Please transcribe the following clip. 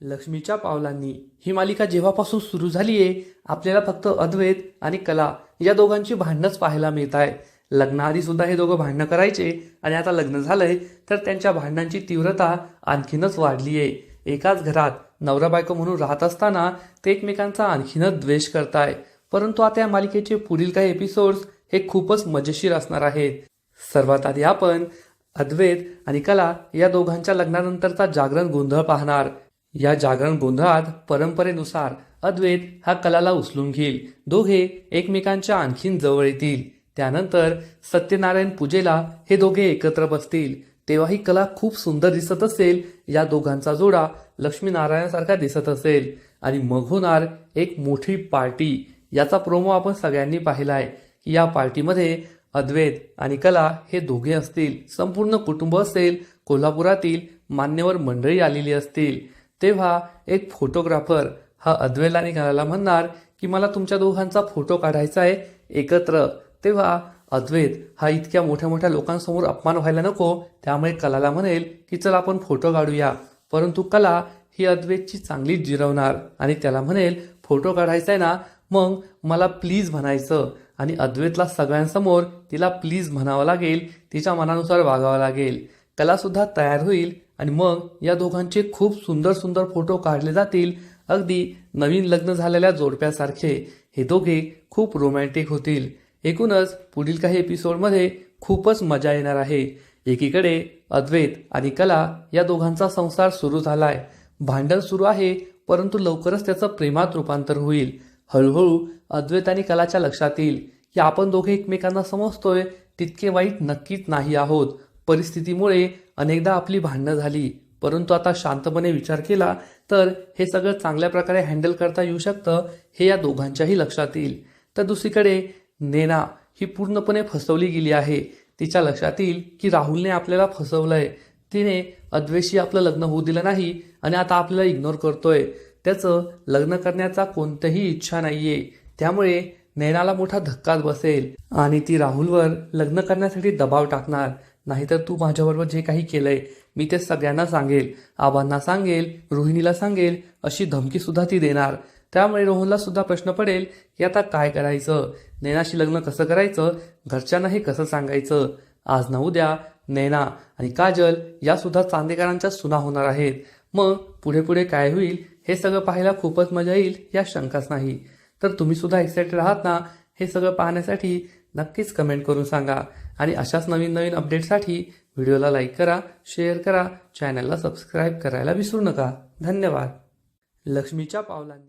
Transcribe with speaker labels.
Speaker 1: लक्ष्मीच्या पावलांनी. ही मालिका जेव्हापासून सुरू झाली आहे आपल्याला फक्त अद्वैत आणि कला या दोघांची भांडणंच पाहायला मिळत आहे लग्नाआधी सुद्धा हे दोघं भांडणं करायचे आणि आता लग्न झालंय तर त्यांच्या भांडणांची तीव्रता आणखीनच वाढली आहे एकाच घरात नवरा बायको म्हणून राहत असताना ते एकमेकांचा आणखीनच द्वेष करताय परंतु आता या मालिकेचे पुढील काही एपिसोड्स हे खूपच मजेशीर असणार आहेत. सर्वात आधी आपण अद्वैत आणि कला या दोघांच्या लग्नानंतरचा जागरण गोंधळ पाहणार. या जागरण गोंधळात परंपरेनुसार अद्वैत हा कलाला उचलून घेईल. दोघे एकमेकांच्या आणखीन जवळ येतील. त्यानंतर सत्यनारायण पूजेला हे दोघे एकत्र बसतील. तेव्हा ही कला खूप सुंदर दिसत असेल. या दोघांचा जोडा लक्ष्मीनारायणासारखा दिसत असेल. आणि मग होणार एक मोठी पार्टी. याचा प्रोमो आपण सगळ्यांनी पाहिलाय. की या पार्टीमध्ये अद्वैत आणि कला हे दोघे असतील. संपूर्ण कुटुंब असेल. कोल्हापुरातील मान्यवर मंडळी आलेली असतील. तेव्हा एक फोटोग्राफर हा अद्वेला आणि कलाला म्हणणार की मला तुमच्या दोघांचा फोटो काढायचा आहे एकत्र. तेव्हा अद्वैत हा इतक्या मोठ्या मोठ्या लोकांसमोर अपमान व्हायला नको. त्यामुळे कलाला म्हणेल की चल आपण फोटो काढूया. परंतु कला ही अद्वैतची चांगलीच जिरवणार आणि त्याला म्हणेल फोटो काढायचा आहे ना मग मला प्लीज म्हणायचं. आणि अद्वैतला सगळ्यांसमोर तिला प्लीज म्हणावं लागेल तिच्या मनानुसार वागावं लागेल. कलासुद्धा तयार होईल आणि मग या दोघांचे खूप सुंदर सुंदर फोटो काढले जातील. अगदी नवीन लग्न झालेल्या जोडप्यासारखे हे दोघे खूप रोमॅन्टिक होतील. एकूणच पुढील काही एपिसोडमध्ये खूपच मजा येणार आहे. एकीकडे अद्वैत आणि कला या दोघांचा संसार सुरू झालाय. भांडण सुरू आहे परंतु लवकरच त्याचं प्रेमात रूपांतर होईल. हळूहळू अद्वैत आणि कलाच्या लक्षात येईल की आपण दोघे एकमेकांना समजतोय तितके वाईट नक्कीच नाही आहोत. परिस्थितीमुळे अनेकदा आपली भांडणं झाली. परंतु आता शांतपणे विचार केला तर हे सगळं चांगल्या प्रकारे हँडल करता येऊ शकतं हे या दोघांच्याही लक्षात येईल. तर दुसरीकडे नेना ही पूर्णपणे फसवली गेली आहे. तिच्या लक्षात येईल की राहुलने आपल्याला फसवलं आहे तिने अद्वेशी आपलं लग्न होऊ दिलं नाही आणि आता आपल्याला इग्नोर करतोय. त्याचं लग्न करण्याचा कोणतीही इच्छा नाहीये. त्यामुळे नैनाला मोठा धक्काच बसेल आणि ती राहुलवर लग्न करण्यासाठी दबाव टाकणार. नाहीतर तू माझ्याबरोबर जे काही केलंय मी ते सगळ्यांना सांगेल आबांना सांगेल रोहिणीला सांगेल अशी धमकी सुद्धा ती देणार. त्यामुळे रोहनला सुद्धा प्रश्न पडेल की आता काय करायचं? नैनाशी लग्न कसं करायचं? घरच्यांना हे कसं सांगायचं? आज ना उद्या नैना आणि काजल या सुद्धा चांदेकरांच्या सुना होणार आहेत. मग पुढे पुढे काय होईल? हे सगळं पाहायला खूपच मजा येईल या शंकाच नाही. तर तुम्ही सुद्धा एक्साइटेड आहात ना हे सगळं पाहण्यासाठी नक्कीच कमेंट करून सांगा. आणि अशाच नवीन नवीन अपडेटसाठी व्हिडिओला लाईक करा शेअर करा चॅनलला सबस्क्राईब करायला विसरू नका. धन्यवाद. लक्ष्मीच्या पावलांनी.